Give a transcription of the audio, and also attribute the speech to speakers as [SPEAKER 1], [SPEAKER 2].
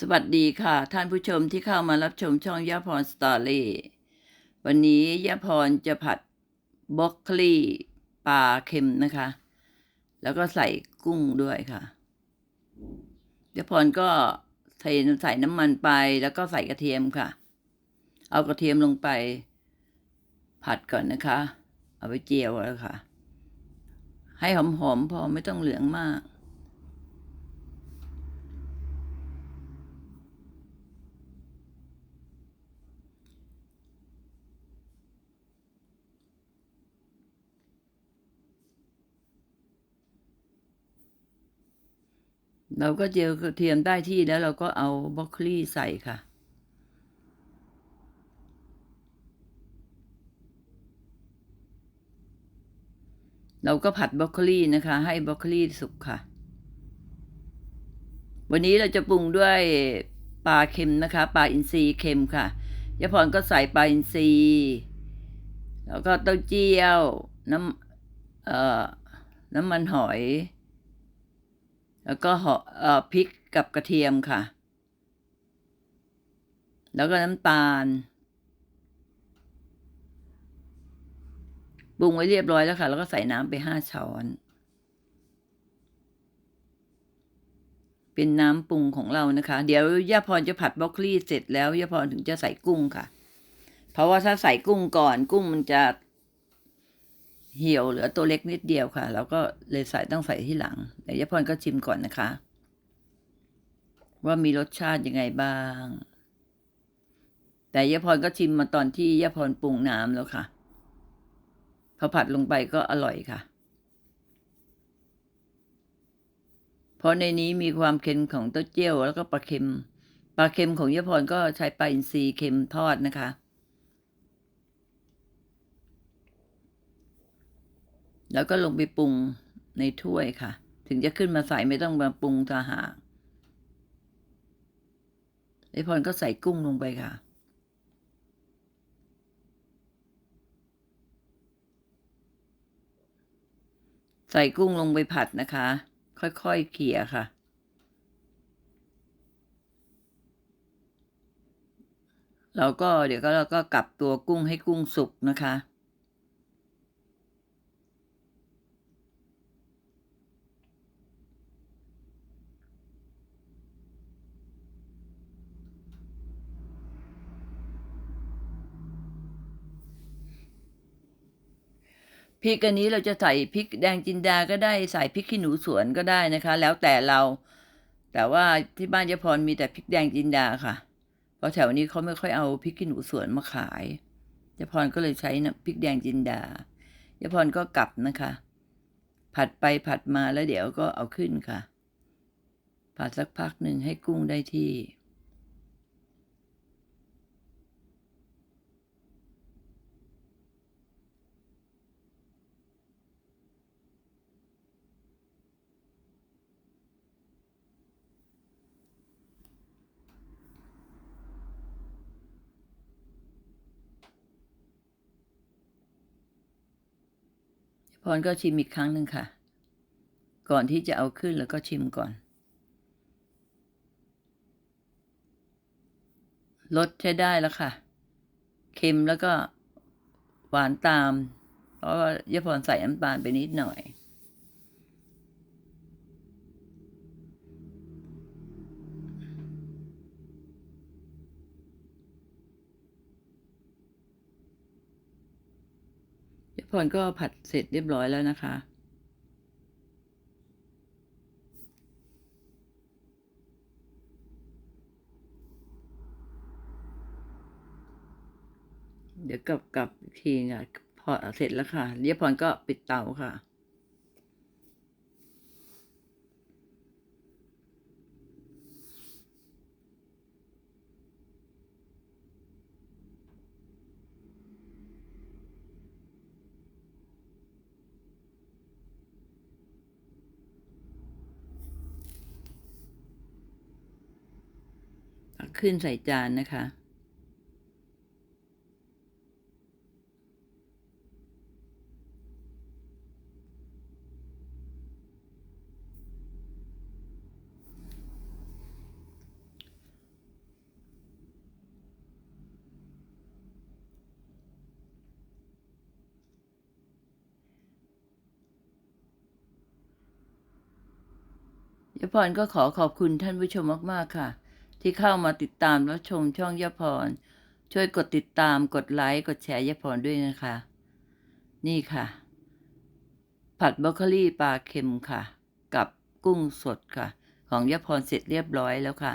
[SPEAKER 1] สวัสดีค่ะ ท่านผู้ชมที่เข้ามารับชมช่องยาพรสตอรี่วันนี้ยาพรจะผัดบล็อกคลีปลาเค็มนะคะ แล้วก็ใส่กุ้งด้วยค่ะยาพรก็ใส่ใส่น้ำมันไปแล้วก็ใส่กระเทียมค่ะ เอากระเทียมลงไป ผัดก่อนนะคะ เอาไปเจียวแล้วค่ะ ให้หอมๆพอไม่ต้องเหลืองมาก เราก็เจียวกระเทียมได้ที่แล้วเราก็เอาบรอกโคลีใส่ค่ะ เราก็ผัดบรอกโคลีนะคะ ให้บรอกโคลีสุกค่ะ วันนี้เราจะปรุงด้วยปลาเค็มนะคะ ปลาอินทรีเค็มค่ะยาพรก็ใส่ปลาอินทรีแล้วก็เต้าเจี้ยวน้ำเอ่อน้ำมันหอย แล้วก็หอเอ่อพริกกับกระเทียมค่ะ แล้วก็น้ำตาลปรุงไว้เรียบร้อยแล้วค่ะ แล้วก็ใส่น้ำไปห้าช้อน เป็นน้ำปรุงของเรานะคะ เดี๋ยวย่าพรจะผัดบรอกโคลีเสร็จแล้วย่าพรถึงจะใส่กุ้งค่ะ เพราะว่าถ้าใส่กุ้งก่อนกุ้งมันจะ เหี่ยวเหลือตัวเล็กนิดเดียวค่ะ แล้วก็เลยใส่ต้องใส่ที่หลังแต่ย่าพรก็ชิมก่อนนะคะ ว่ามีรสชาติยังไงบ้าง แต่ย่าพรก็ชิมมาตอนที่ย่าพรปรุงน้ำแล้วค่ะพอผัดลงไปก็อร่อยค่ะ เพราะในนี้มีความเค็มของเต้าเจี้ยวแล้วก็ปลาเค็มปลาเค็มของยพรก็ใช้ปลาอินทรีเค็มทอดนะคะ แล้วก็ลงไปปรุงในถ้วยค่ะ ถึงจะขึ้นมาใส่ไม่ต้องมาปรุงทาหากยะพรก็ใส่กุ้งลงไปค่ะ ใส่กุ้งลงไปผัดนะคะ ค่อยๆเขี่ยค่ะ เราก็เดี๋ยวก็เราก็กลับตัวกุ้งให้กุ้งสุกนะคะ พริกอันนี้เราจะใส่พริกแดงจินดาก็ได้ใส่พริกขี้หนูสวนก็ได้นะคะ แล้วแต่เรา แต่ว่าที่บ้านยาพรมีแต่พริกแดงจินดาค่ะ เพราะแถวนี้เขาไม่ค่อยเอาพริกขี้หนูสวนมาขายยาพรก็เลยใช้น้ำพริกแดงจินดายายพรก็กลับนะคะ ผัดไปผัดมาแล้วเดี๋ยวก็เอาขึ้นค่ะผัดสักพักหนึ่งให้กุ้งได้ที่ พรก็ชิมอีกครั้งหนึ่งค่ะ ก่อนที่จะเอาขึ้นแล้วก็ชิมก่อน รสใช้ได้แล้วค่ะ เค็มแล้วก็หวานตาม เพราะว่ายาพรใส่น้ำตาลไปนิดหน่อย พรก็ผัดเสร็จเรียบร้อยแล้วนะคะ เดี๋ยวกลับกลับอีกทีค่ะพอเสร็จแล้วค่ะเรียบพรก็ปิดเตาค่ะ ขึ้นใส่จานนะคะ ยพรก็ขอขอบคุณท่านผู้ชมมาก ๆ ค่ะ ที่เข้ามาติดตามรับชมช่องยพร ช่วยกดติดตามกดไลค์กดแชร์ยพรด้วยนะคะ นี่ค่ะ ผัดบรอกโคลีปลาเค็มค่ะ กับกุ้งสดค่ะ ของยพรเสร็จเรียบร้อยแล้วค่ะ